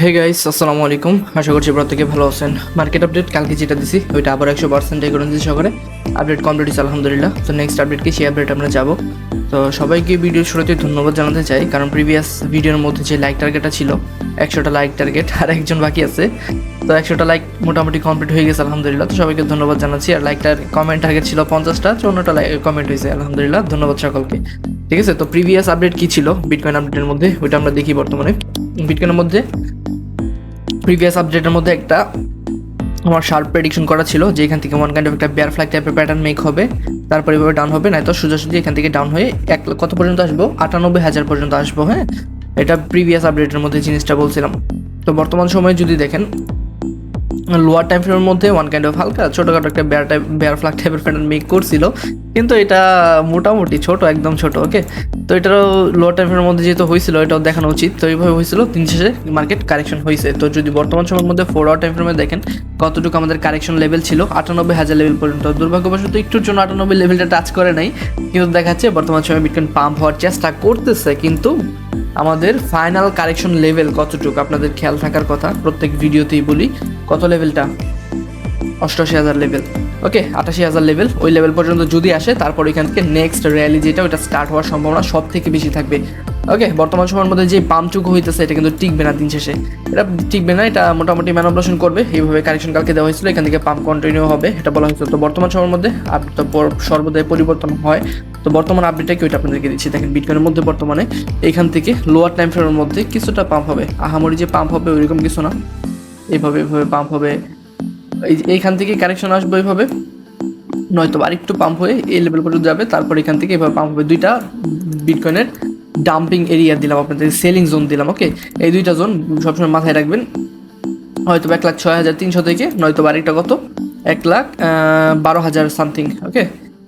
Hey guys আসসালামু আলাইকুম। আশা করছি প্রত্যেকে ভালো আছেন। মার্কেট আপডেট কালকে যেটা দিছি, ওইটা আবার একশো পার্সেন্ট এগ্রেন্সি সহকারে আপডেট কমপ্লিট হয়েছে, আলহামদুলিল্লাহ। তো নেক্সট আপডেট কি, সেই আপডেট আমরা যাব। তো সবাইকে ভিডিও শুরুতে ধন্যবাদ জানাতে চাই, কারণ প্রিভিয়াস ভিডিওর মধ্যে যে লাইক টার্গেটটা ছিল, একশোটা লাইক টার্গেট আর একজন বাকি আছে। তো একশোটা লাইক মোটামুটি কমপ্লিট হয়ে গেছে, আলহামদুলিল্লাহ। তো সবাইকে ধন্যবাদ জানাচ্ছি। আর লাইকটার কমেন্ট টার্গেট ছিল পঞ্চাশটা চৌন্নটা লাইক কমেন্ট হয়েছে, আলহামদুলিল্লাহ। ধন্যবাদ সকলকে। ঠিক আছে, তো প্রিভিয়াস আপডেট কি ছিল বিটকয়েন আপডেটের মধ্যে, ওইটা আমরা দেখি বর্তমানে। বিটকয়েনের মধ্যে প্রিভিয়াস আপডেটের মধ্যে একটা আমার শার্প প্রেডিকশন করা ছিল যে এখান থেকে ওয়ান কাইন্ড অফ একটা বেয়ার ফ্ল্যাগ টাইপের প্যাটার্ন মেক হবে। তারপর এভাবে ডাউন হবে নয়তো সোজাসুজি এখান থেকে ডাউন হয়ে এক কত পর্যন্ত আসব? আটানব্বই হাজার পর্যন্ত আসব হ্যাঁ? এটা প্রিভিয়াস আপডেটের মধ্যে জিনিসটা বলছিলাম। তো বর্তমান সময়ে যদি দেখেন লোয়ার টাইম ফ্রেমের মধ্যে ওয়ান কাইন্ড অফ হালকা, ছোটোখাটো একটা বেয়ার টাইপ বেয়ার ফ্ল্যাগ টাইপের প্যাটার্ন মেক করছিল। কিন্তু এটা মোটামুটি ছোট, একদম ছোট ওকে তো এটারও লোয়ার টাইম ফ্রেমের মধ্যে যেহেতু হয়েছিল, এটাও দেখানো উচিত। তো এইভাবে হয়েছিল, দিন শেষে মার্কেট কারেকশন হয়েছে। তো যদি বর্তমান সময়ের মধ্যে ফোর আওয়ার টাইম ফ্রেমে দেখেন, কতটুকু আমাদের কারেকশন লেভেল ছিল, আটানব্বই হাজার লেভেল পর্যন্ত। দুর্ভাগ্যবশত একটুর জন্য আটানব্বই লেভেলটা টাচ করে নাই, কিন্তু দেখাচ্ছে বর্তমান সময়ে বিটকয়েন পাম্প হওয়ার চেষ্টা করতেছে, কিন্তু আমাদের ফাইনাল কারেকশন লেভেল কতটুকু? আপনাদের খেয়াল থাকার কথা, প্রত্যেক ভিডিওতেই বলি। কত লেভেলটা? অষ্টআশি হাজার লেভেল। ওকে, আটাশি হাজার লেভেল। ওই লেভেল পর্যন্ত যদি আসে, তারপর এখান থেকে নেক্সট র্যালি যেটা ওটা স্টার্ট হওয়ার সম্ভাবনা সব থেকে বেশি থাকবে। ওকে, বর্তমান সময়ের মধ্যে যে পাম্পটুকু হইতেছে, এটা কিন্তু টিকবে না দিন শেষে। এটা টিকবে না, এটা মোটামুটি ম্যানোপ্লেশন করবে। এইভাবে কারেকশন কালকে দেওয়া হয়েছিল, এখান থেকে পাম্প কন্টিনিউ হবে, এটা বলা হয়েছিল। তো বর্তমান সময়ের মধ্যে তো সর্বদাই পরিবর্তন হয়। তো বর্তমান আপডেটটা কি, ওইটা আপনাদেরকে দিচ্ছি। দেখেন বিটকয়েনের মধ্যে বর্তমানে এখান থেকে লোয়ার টাইম ফ্রেমের মধ্যে কিছুটা পাম্প হবে। আহামরি যে পাম্প হবে, ওইরকম কিছু না। এইভাবে এইভাবে পাম্প হবে। এই এইখান থেকে কানেকশন আসবে এইভাবে। নয়তো আরেকটু পাম্প হয়ে এই লেভেল পর্যন্ত যাবে। তারপর এখান থেকে এভাবে পাম্প হবে দুইটা বিটকয়েনের ডাম্পিং এরিয়া দিলাম আপনাদের সেলিং জোন দিলাম ওকে এই দুইটা জোন সবসময় মাথায় রাখবেন। হয়তো এক লাখ ছয় হাজার তিনশো থেকে নয়তো আরেকটা কত? এক লাখ বারো হাজার সামথিং ওকে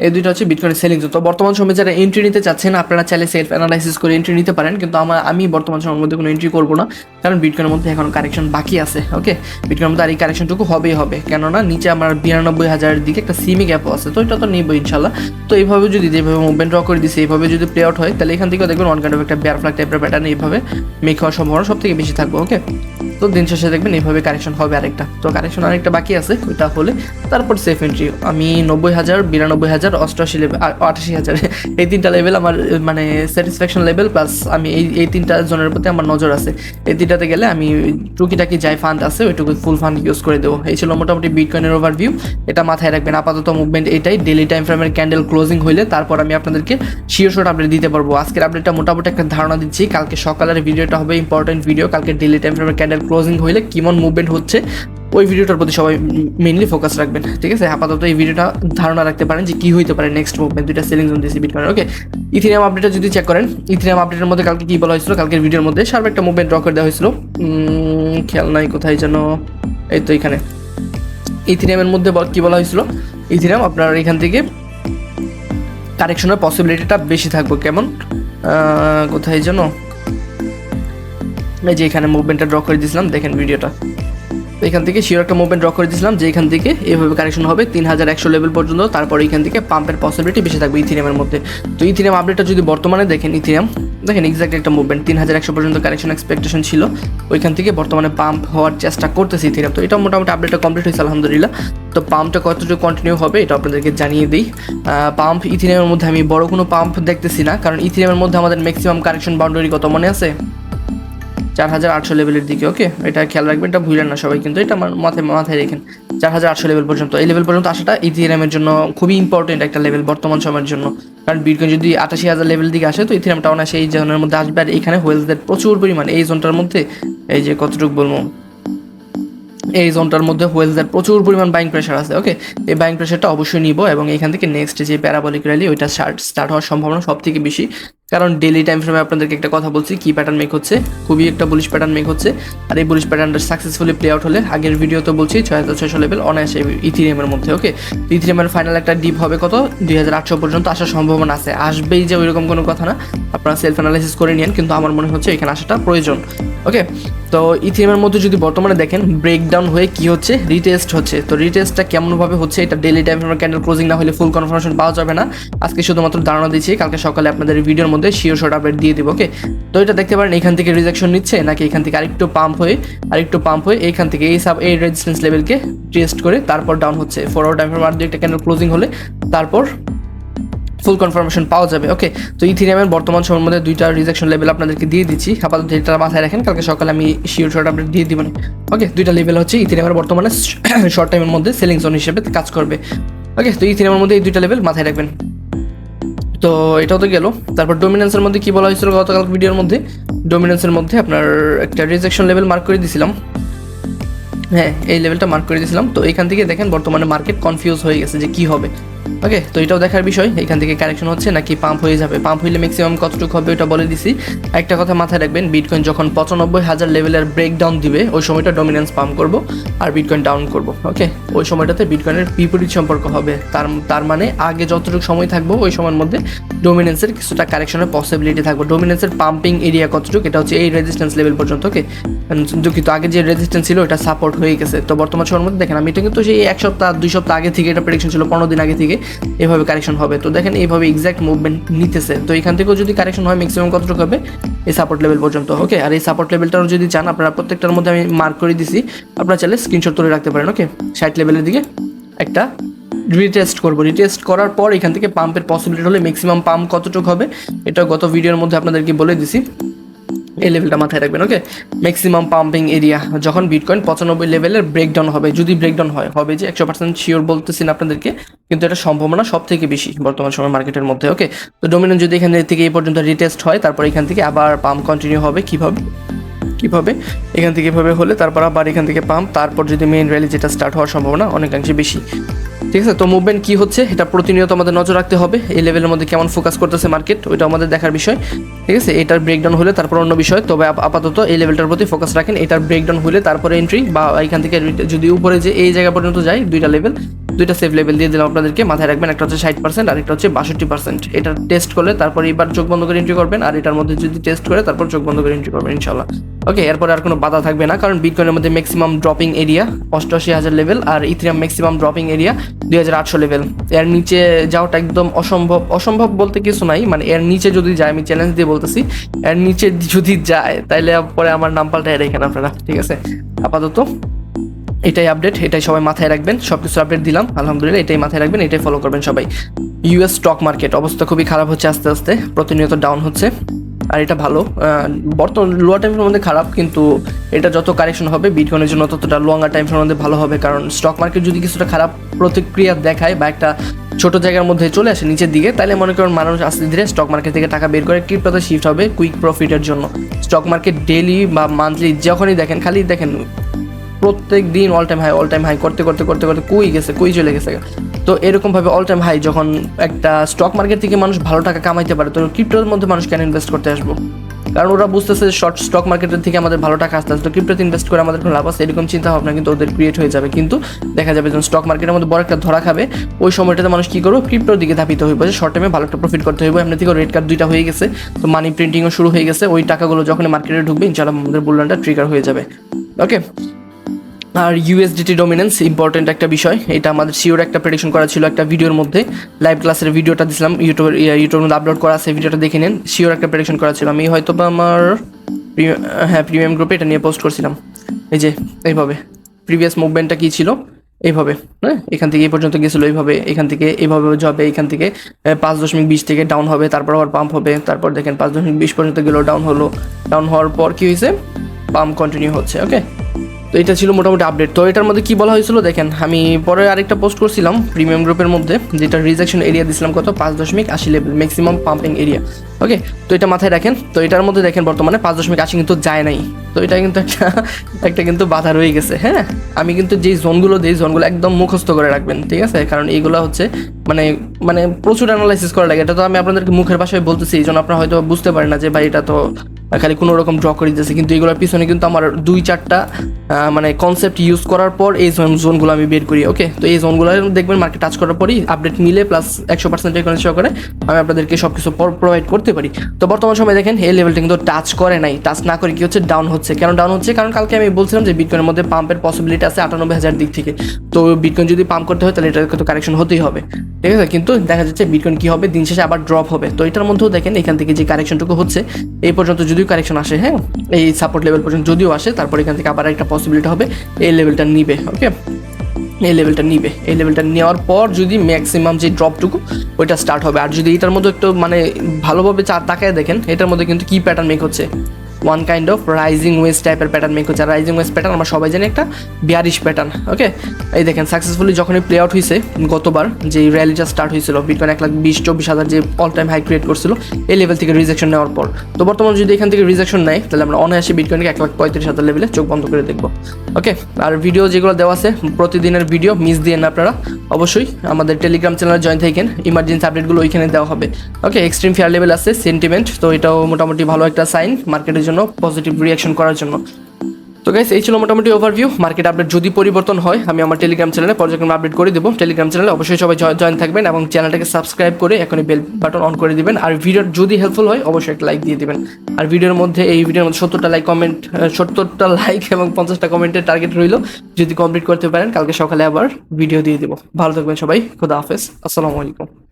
এই দুইটা হচ্ছে বিটকয়েনের সেলিং জোন তো বর্তমান সময়ে যারা এন্ট্রি নিতে চাচ্ছেন, আপনারা চাইলে সেলফ অ্যানালাইসিস করে এন্ট্রি নিতে পারেন, কিন্তু আমার আমি বর্তমান সময়ের মধ্যে কোনো এন্ট্রি করব না, কারণ বিটকয়েনের মধ্যে এখন কারেকশন বাকি আছে ওকে বিটকয়েনের মধ্যে আর এই কারেকশনটুকু হবেই হবে, কেননা নিচে আমার বিরানব্বই হাজারের দিকে একটা সিমি গ্যাপও আছে, তো এটা তো নিবো ইনশাল্লাহ। তো এইভাবে যদি যেভাবে মুভমেন্ট ড্র করে দিছে, এইভাবে যদি প্লে আউট হয়, তাহলে এখান থেকেও দেখবেন ওয়ান কাইন্ড অফ একটা বেয়ার ফ্ল্যাগ টাইপের প্যাটার্ন এইভাবে মেক হওয়ার সম্ভাবনা সব থেকে বেশি থাকবে ওকে তো দিন শেষে দেখবেন এইভাবে কারেকশন হবে আরেকটা। তো কারেকশন আরেকটা বাকি আছে, ওইটা হলে তারপর সেফ এন্ট্রি আমি নব্বই হাজার, বিরানব্বই হাজার অষ্টআশি লেভেল আটাশি হাজার। এই তিনটা লেভেল আমার মানে স্যাটিসফ্যাকশন লেভেল প্লাস আমি এই এই তিনটা জনের প্রতি আমার নজর আছে। এই তিনটাতে গেলে আমি টুকিটাকি যাই ফান্ড আছে, ওইটুকু ফুল ফান্ড ইউজ করে দেবো। এই ছিল মোটামুটি বিটকয়েনের ওভারভিউ এটা মাথায় রাখবেন, আপাতত মুভমেন্ট এটাই। ডেলি টাইম ফ্রেমের ক্যান্ডেল ক্লোজিং হইলে তারপর আমি আপনাদেরকে শিওর শট আপডেট দিতে পারব। আজকের আপডেটটা মোটামুটি একটা ধারণা দিচ্ছি। কালকে সকালের ভিডিওটা হবে ইম্পর্টেন্ট ভিডিও কালকে ডেলি টাইম ফ্রেমের ক্যান্ডেল ক্লোজিং হইলে কেমন মুভমেন্ট হচ্ছে ওই ভিডিওটার প্রতি সবাই মেনলি ফোকাস রাখবেন, ঠিক আছে? আপাতত এই ভিডিওটা ধারণা রাখতে পারেন যে কি হইতে পারে নেক্সট মুভমেন্ট দুইটা সেলিং জোন দিয়েছি বিটকয়েন ওকে ইথিরিয়াম আপডেটটা যদি চেক করেন ইথিরিয়াম আপডেটের মধ্যে কালকে কি বলা হয়েছিল? কালকের ভিডিওর মধ্যে শার্প একটা মুভমেন্ট ড্র করে দেওয়া হয়েছিল। খেয়াল নাই কোথায় যেন, এই তো এখানে। ইথিরিয়ামের মধ্যে কি বলা হয়েছিল? ইথিরিয়াম আপনার এখান থেকে কারেকশনের পসিবিলিটিটা বেশি থাকবে, কেমন? কোথায় যেন? এই যে এখানে মুভমেন্টটা ড্র করে দিয়েছিলাম, দেখেন ভিডিওটা এখান থেকে শিওর একটা মুভমেন্ট ড্র করে দিয়েছিলাম, যে এখান থেকে এভাবে কারেকশন হবে, তিন হাজার একশো লেভেল পর্যন্ত, তারপর এখান থেকে পাম্পের পসিবিলিটি বেশি থাকবে ইথিরিয়ামের মধ্যে। তো ইথিরিয়াম আপডেটটা যদি বর্তমানে দেখেন ইথিরিয়াম দেখেন এক্সাক্ট একটা মুভমেন্ট তিন হাজার একশো পর্যন্ত কারেকশন এক্সপেকটেশন ছিল। ওইখান থেকে বর্তমানে পাম্প হওয়ার চেষ্টা করতেছে ইথিরিয়াম তো এটা মোটামুটি আপডেটটা কমপ্লিট হয়েছে, আলহামদুলিল্লাহ। তো পাম্পটা কতটুকু কন্টিনিউ হবে, এটা আপনাদেরকে জানিয়ে দিই। পাম্প ইথিরিয়ামের মধ্যে আমি বড় কোনো পাম্প দেখতেছি না, কারণ ইথিরিয়ামের মধ্যে আমাদের ম্যাক্সিমাম কারেকশন বাউন্ডারি কত মনে আছে? চার হাজার আটশো লেভেলের দিকে ওকে এটা খেয়াল রাখবেন, এটা ভুলেন না সবাই কিন্তু, এটা আমার মাথায় মাথায় রেখেন। চার হাজার আটশো লেভেল পর্যন্ত, এই লেভেল পর্যন্ত আসাটা ইথিরামের জন্য খুবই ইম্পর্টেন্ট একটা লেভেল বর্তমান সময়ের জন্য। কারণ বিটকয়েন যদি আটাশি হাজার লেভেল দিকে আসে, তো ইথিরামটা অনায়াসে এই জোনের মধ্যে আসবে, আর এখানে হোয়েলসদের প্রচুর পরিমাণ। এই জোনটার মধ্যে, এই যে কতটুকু বলব? এই জোনটার মধ্যে হোয়েলসদের প্রচুর পরিমাণ বাইং প্রেশার আছে ওকে এই বাইং প্রেশারটা অবশ্যই নিব, এবং এখান থেকে নেক্সট যে প্যারাবলিক র্যালি ওইটা স্টার্ট হওয়ার সম্ভাবনা সব থেকে বেশি। কারণ ডেলি টাইম ফ্রেমে আপনাদেরকে একটা কথা বলছি, কি প্যাটার্ন মেক হচ্ছে? খুবই একটা বুলিশ প্যাটার্ন মেক হচ্ছে। আর এই বুলিশ প্যাটার্নটা সাকসেসফুলি প্লে আউট হলে, আগের ভিডিও তো বলছি, ছয় হাজার ছয়শো লেভেল অনায়াসে ইথিরিয়ামের মধ্যে ওকে ইথিরিয়ামের ফাইনাল একটা ডিপ হবে কত? দুই হাজার আটশো পর্যন্ত আসার সম্ভাবনা আছে। আসবেই যে ওইরকম কোনো কথা না। আপনারা সেলফ অ্যানালাইসিস করে নিন কিন্তু আমার মনে হচ্ছে এখানে আসাটা প্রয়োজন ওকে তো ইথিএমের মধ্যে যদি বর্তমানে দেখেন ব্রেকডাউন হয়ে কি হচ্ছে? রিটেস্ট হচ্ছে। তো রিটেস্টটা কেমনভাবে হচ্ছে? এটা ডেলি টাইম ফ্রেমের ক্যান্ডেল ক্লোজিং না হলে ফুল কনফার্মেশন পাওয়া যাবে না। আজকে শুধুমাত্র ধারণা দিচ্ছি, কালকে সকালে আপনাদের ভিডিওর মধ্যে শিওর শর্ট আপডেট দিয়ে দিব ওকে তো এটা দেখতে পারেন, এখান থেকে রিজেকশন নিচ্ছে, নাকি এখান থেকে আরেকটু পাম্প হয়ে, আরেকটু পাম্প হয়ে এইখান থেকে এই সাব এই রেজিস্ট্যান্স লেভেলকে টেস্ট করে তারপর ডাউন হচ্ছে। ফরওয়ার্ড টাইম ফ্রেম আর দু একটা ক্যান্ডেল ক্লোজিং হলে তারপর ফুল কনফার্মেশন পাওয়া যাবে ওকে তো ইথিরিয়ামের বর্তমান সময়ের মধ্যে দুইটা রিজেকশন লেভেল আপনাদেরকে দিয়ে দিচ্ছি। আপাতত এটা মাথায় রাখেন, কালকে সকালে আমি শিওর শর্ট আপডেট দিয়ে দিব ওকে দুইটা লেভেল হচ্ছে ইথিরিয়ামের বর্তমানে শর্ট টাইমের মধ্যে সেলিং জোন হিসেবে কাজ করবে ওকে তো ইথিরিয়ামের মধ্যে এই দুইটা লেভেল মাথায় রাখবেন। তো এটাও তো গেল। তারপর ডোমিনেন্সের মধ্যে কি বলা হয়েছিল গতকাল ভিডিওর মধ্যে? ডোমিনেন্সের মধ্যে আপনার একটা রিজেকশন লেভেল মার্ক করে দিয়েছিলাম হ্যাঁ এই লেভেলটা মার্ক করে দিয়েছিলাম তো এখান থেকে দেখেন বর্তমানে মার্কেট কনফিউজ হয়ে গেছে যে কি হবে। ওকে তো এটাও দেখার বিষয়। এখান থেকে কারেকশন হচ্ছে নাকি পাম্প হয়ে যাবে? পাম্প হইলে ম্যাক্সিমাম কতটুকু হবে ওটা বলে দিছি। একটা কথা মাথায় রাখবেন বিটকয়েন যখন পঁচানব্বই হাজার লেভেলের ব্রেকডাউন দিবে, ওই সময়টা ডমিনেন্স পাম্প করব আর বিটকয়েন ডাউন করব ওকে ওই সময়টাতে বিটকয়েনের বিপরীত সম্পর্ক হবে। তার তার মানে আগে যতটুকু সময় থাকব, ওই সময়ের মধ্যে ডোমিনেন্সের কিছুটা কারেকশনের পসিবিলিটি থাকবে। ডোমিনেন্সের পাম্পিং এরিয়া কতটুকু, এটা হচ্ছে এই রেজিস্ট্যান্স লেভেল পর্যন্ত ওকে দুঃখিত, আগে যে রেজিস্ট্যান্স ছিল এটা সাপোর্ট হয়ে গেছে। তো বর্তমান সময়ের মধ্যে দেখেন, আমি এটা কিন্তু সেই এক সপ্তাহ, দুই সপ্তাহ আগে থেকে এটা প্রেডিকশন ছিল, পনেরো দিন আগে থেকে। এভাবে কারেকশন হবে। তো দেখেন এইভাবে এক্স্যাক্ট মুভমেন্ট নিতেছে। তো এখান থেকেও যদি কারেকশন হয় ম্যাক্সিমাম কতটুকু হবে? এই সাপোর্ট লেভেল পর্যন্ত ওকে আর এই সাপোর্ট লেভেলটাও যদি চান, আপনারা প্রত্যেকটার মধ্যে আমি মার্ক করে দিছি। আপনারা চাইলে স্ক্রিনশট তুলে রাখতে পারেন ওকে ষাট লেভেলের দিকে একটা রিটেস্ট করব। রিটেস্ট করার পর এখান থেকে পাম্পের পসিবিলিটি হলে ম্যাক্সিমাম পাম্প কতটুকু হবে এটা গত ভিডিওর মধ্যে আপনাদেরকে বলে দিছি। এই লেভেলটা মাথায় রাখবেন ওকে ম্যাক্সিমাম পাম্পিং এরিয়া যখন বিটকয়েন পঁচানব্বই লেভেলের ব্রেকডাউন হবে, যদি ব্রেকডাউন হয়, হবে যে একশো পার্সেন্ট শিওর বলতেছি না আপনাদেরকে, কিন্তু এটা সম্ভাবনা সব থেকে বেশি বর্তমান সময় মার্কেটের মধ্যে ওকে তো ডোমিনেন্ট যদি এখান থেকে এই পর্যন্ত রিটেস্ট হয়, তারপর এখান থেকে আবার পাম্প কন্টিনিউ হবে, কীভাবে? কীভাবে? এখান থেকে এভাবে হলে তারপর আবার এখান থেকে পাম্প তারপর যদি মেইন র্যালি যেটা স্টার্ট হওয়ার সম্ভাবনা অনেকাংশে বেশি। ঠিক আছে, তো মুভমেন্ট কি হচ্ছে এটা প্রতিনিয়ত আমাদের নজর রাখতে হবে। এই লেভেলের মধ্যে কেমন ফোকাস করতেছে মার্কেট ওইটা আমাদের দেখার বিষয়। ঠিক আছে, এটার ব্রেকডাউন হলে তারপর অন্য বিষয়। তবে আপাতত এই লেভেলটার প্রতি ফোকাস রাখেন, এটার ব্রেকডাউন হলে তারপরে এন্ট্রি বা এখান থেকে যদি উপরে যে এই জায়গা পর্যন্ত যায় দুইটা লেভেল দুইটা সেফ লেভেল দিয়ে দিলাম আপনাদেরকে, মাথায় রাখবেন, একটা হচ্ছে ষাট পার্সেন্ট আর একটা হচ্ছে বাষট্টি পার্সেন্ট এটা টেস্ট করলে তারপর এবার চোখ বন্ধ করে এন্ট্রি করবেন আর এটার মধ্যে যদি টেস্ট করে তারপর চোখ বন্ধ করে এন্ট্রি করবেন ইনশাল্লাহ ওকে এরপরে আর কোনো বাধা থাকবে না, কারণ বিটকয়েনের মধ্যে ম্যাক্সিমাম ড্রপিং এরিয়া অষ্টআশি হাজার লেভেল আর ইথিরাম ম্যাক্সিমাম ড্রপিং এরিয়া দুই হাজার আটশো লেভেল এর নিচে যাওয়াটা একদম অসম্ভব অসম্ভব বলতে কিছু নাই মানে এর নিচে যদি যায়, আমি চ্যালেঞ্জ দিয়ে বলতেছি, এর নিচে যদি যায় তাহলে পরে আমার নাম পাল্টায় রেখেন আপনারা, ঠিক আছে? আপাতত এটাই আপডেট এটাই সবাই মাথায় রাখবেন সব কিছু আপডেট দিলাম, আলহামদুলিল্লাহ এটাই মাথায় রাখবেন, এটাই ফলো করবেন সবাই। ইউএস স্টক মার্কেট অবস্থা খুবই খারাপ হচ্ছে আস্তে আস্তে, প্রতিনিয়ত ডাউন হচ্ছে, আর এটা ভালো। বর্তমান লোয়ার টাইমের মধ্যে খারাপ, কিন্তু এটা যত কারেকশন হবে বিটকয়েনের জন্য ততটা লঙ্গার টাইমের মধ্যে ভালো হবে, কারণ স্টক মার্কেট যদি কিছুটা খারাপ প্রতিক্রিয়া দেখায় বা একটা ছোট জায়গার মধ্যে চলে আসে নিচের দিকে, তাহলে মনে করেন মানুষ আস্তে ধীরে স্টক মার্কেট থেকে টাকা বের করে ক্রিপ্টোতে শিফট হবে কুইক প্রফিটের জন্য। স্টক মার্কেট ডেলি বা মান্থলি যখনই দেখেন, খালি দেখেন প্রত্যেক দিন all time high all time high করতে করতে করতে করতে কুই গেছে, কুই চলে গেছে? তো এরকমভাবে অল টাইম হাই যখন একটা স্টক মার্কেট থেকে মানুষ ভালো টাকা কামাইতে পারে, তো ক্রিপ্টোর মধ্যে মানুষ কেন ইনভেস্ট করতে আসব? কারণ ওরা বুঝতেছে শর্ট স্টক মার্কেটের থেকে আমাদের ভালো টাকা আসতে আসতে ক্রিপ্টোতে ইনভেস্ট করে আমাদের কোনো লাভ আছে? এরকম চিন্তা ভাবনা কিন্তু ওদের ক্রিয়েট হয়ে যাবে। কিন্তু দেখা যাবে যখন স্টক মার্কেটের মধ্যে বড় একটা ধরা খাবে, ওই সময়টাতে মানুষ কী করব? ক্রিপ্টোর দিকে ধাপিত হইব যে শর্ট টাইমে ভালো একটা প্রফিট করতে হইব। এমনি থেকে রেড কার্ড দুইটা হয়ে গেছে, তো মানি প্রিন্টিংও শুরু হয়ে গেছে। ওই টাকাগুলো যখন মার্কেটে ঢুকবে ইনশাল্লাহ আমাদের বুলানটা ট্রিগার হয়ে যাবে। ওকে আর ইউএসডিটি ডমিনেন্স ইম্পর্টেন্ট একটা বিষয়। এটা আমাদের শিওর একটা প্রেডিকশন করা ছিল একটা ভিডিওর মধ্যে। লাইভ ক্লাসের ভিডিওটা দিছিলাম ইউটিউবের ইউটিউবের মধ্যে আপলোড করা আছে, ভিডিওটা দেখে নেন। শিওর একটা প্রেডিকশন করা ছিল। আমি হয়তো বা আমার হ্যাঁ প্রিমিয়াম গ্রুপে এটা নিয়ে পোস্ট করছিলাম। এই যে, এইভাবে। প্রিভিয়াস মুভমেন্টটা কী ছিল? এইভাবে হ্যাঁ? এখান থেকে এই পর্যন্ত গেছিল, এইভাবে। এখান থেকে এইভাবে যাবে, এখান থেকে পাঁচ দশমিক বিশ থেকে ডাউন হবে, তারপর আবার পাম্প হবে। তারপর দেখেন, পাঁচ দশমিক বিশ পর্যন্ত গেলো ডাউন হলো। ডাউন হওয়ার পর কী হয়েছে? পাম্প কন্টিনিউ হচ্ছে ওকে তো এটা ছিল মোটামুটি আপডেট তো এটার মধ্যে কি বলা হয়েছিল দেখেন, আমি পরে আরেকটা পোস্ট করছিলাম প্রিমিয়াম গ্রুপের মধ্যে, যেটা রিজেকশন এরিয়া দিছিলাম কত? পাঁচ দশমিক আশি level maximum pumping area okay তো এটা মাথায় রাখেন, তো এটার মধ্যে দেখেন বর্তমানে পাঁচ দশমিক আশি কিন্তু যায় নাই। তো এটা কিন্তু একটা একটা কিন্তু বাধা রয়ে গেছে হ্যাঁ? আমি কিন্তু যেই জোনগুলো দিই জোনগুলো একদম মুখস্থ করে রাখবেন, ঠিক আছে? কারণ এইগুলো হচ্ছে মানে মানে প্রচুর অ্যানালাইসিস করা লাগে। এটা তো আমি আপনাদেরকে মুখের ভাষায় বলতেছি, এই জন্য আপনারা হয়তো বুঝতে পারেন না যে ভাই এটা তো খালি কোনো রকম ড্র করে দিতেছে। কিন্তু এগুলোর পিছনে কিন্তু আমার দুই চারটা মানে কনসেপ্ট ইউজ করার পর এই জোন জোনগুলো আমি বের করি ওকে তো এই জোনগুলো দেখবেন মার্কেট টাচ করার পরই আপডেট মিলে প্লাস একশো পার্সেন্ট রেকমেন্ড করে আমি আপনাদেরকে সব কিছু প্রোভাইড করতে পারি। তো বর্তমান সময় দেখেন, এই লেভেলটা কিন্তু টাচ করে নাই। টাচ না করে কি হচ্ছে? ডাউন হচ্ছে। কেন ডাউন হচ্ছে? কারণ কালকে আমি বলছিলাম যে বিটকয়েনের মধ্যে পাম্পের পসিবিলিটি আছে আটানব্বই হাজার দিক থেকে। তো বিটকয়েন যদি পাম্প করতে হয়, তাহলে এটা তো কারেকশন হতেই হবে। ঠিক আছে? কিন্তু দেখা যাচ্ছে বিটকয়েন কি হবে? দিন শেষে আবার ড্রপ হবে। তো এটার মধ্যেও দেখেন, এখান থেকে যে কারেকশনটুকু হচ্ছে, এই পর্যন্ত যদিও কারেকশন আসে হ্যাঁ? এই সাপোর্ট লেভেল পর্যন্ত যদিও আসে, তারপর এখান থেকে আবার একটা পসিবিলিটি হবে, এই লেভেলটা নিবে ওকে এই লেভেলটা নিবে, এই লেভেলটা নেওয়ার পর যদি ম্যাক্সিমাম যে ড্রপটুকু ওইটা স্টার্ট হবে। আর যদি এটার মধ্যে একটু মানে ভালোভাবে চার তাকায় দেখেন, এটার মধ্যে কিন্তু কী প্যাটার্ন মেক হচ্ছে? ওয়ান কাইন্ড অফ রাইজিং ওয়েস্ট টাইপের প্যাটার্ন মেক হচ্ছে। রাইজিং ওয়েস্ট প্যাটার্ন আমরা সবাই জানি একটা বিয়ারিশ প্যাটার্ন ওকে এই দেখেন সাকসেসফুলি যখনই প্লে আউট হয়েছে গতবার যে র্যালিটা স্টার্ট হয়েছিল বিটকয়েন এক লাখ বিশ, চব্বিশ হাজার যে অল টাইম হাই ক্রিয়েট করছিল, এই লেভেল থেকে রিজেকশন নেওয়ার পর। তো বর্তমানে যদি এখান থেকে রিজেকশন নেয়, তাহলে আমরা অনায়াসে বিটকয়েনকে এক লাখ পঁয়ত্রিশ হাজার লেভেলে চোখ বন্ধ করে দেখব ওকে আর ভিডিও যেগুলো দেওয়া আছে, প্রতিদিনের ভিডিও মিস দিয়ে না আপনারা, অবশ্যই আমাদের টেলিগ্রাম চ্যানেলে জয়েন থাকেন। ইমার্জেন্সি আপডেটগুলো ওইখানে দেওয়া হবে ওকে এক্সট্রিম ফেয়ার লেভেল আছে সেন্টিমেন্ট তো এটাও মোটামুটি ভালো একটা সাইন মার্কেটের জন্য পজিটিভ রিয়াকশন করার জন্য। তো গাইস এই ছিল মোটামুটি ওভারভিউ মার্কেট আপডেট যদি পরিবর্তন হয়, আমি আমার টেলিগ্রাম চ্যানেলে পর্যায়ক্রমে আপডেট করে দেবো। টেলিগ্রাম চ্যানেলে অবশ্যই সবাই জয়েন থাকবেন এবং চ্যানেলটাকে সাবস্ক্রাইব করে এখনই বেল বাটন অন করে দিবেন। আর ভিডিও যদি হেল্পফুল হয়, অবশ্যই একটা লাইক দিয়ে দিবেন। আর ভিডিওর মধ্যে, এই ভিডিওর মধ্যে সত্তরটা লাইক কমেন্ট সত্তরটা লাইক এবং পঞ্চাশটা কমেন্টের টার্গেট রইল। যদি কমপ্লিট করতে পারেন, কালকে সকালে আবার ভিডিও দিয়ে দেবো। ভালো থাকবেন সবাই। খুদা হাফেজ। আসসালামু আলাইকুম।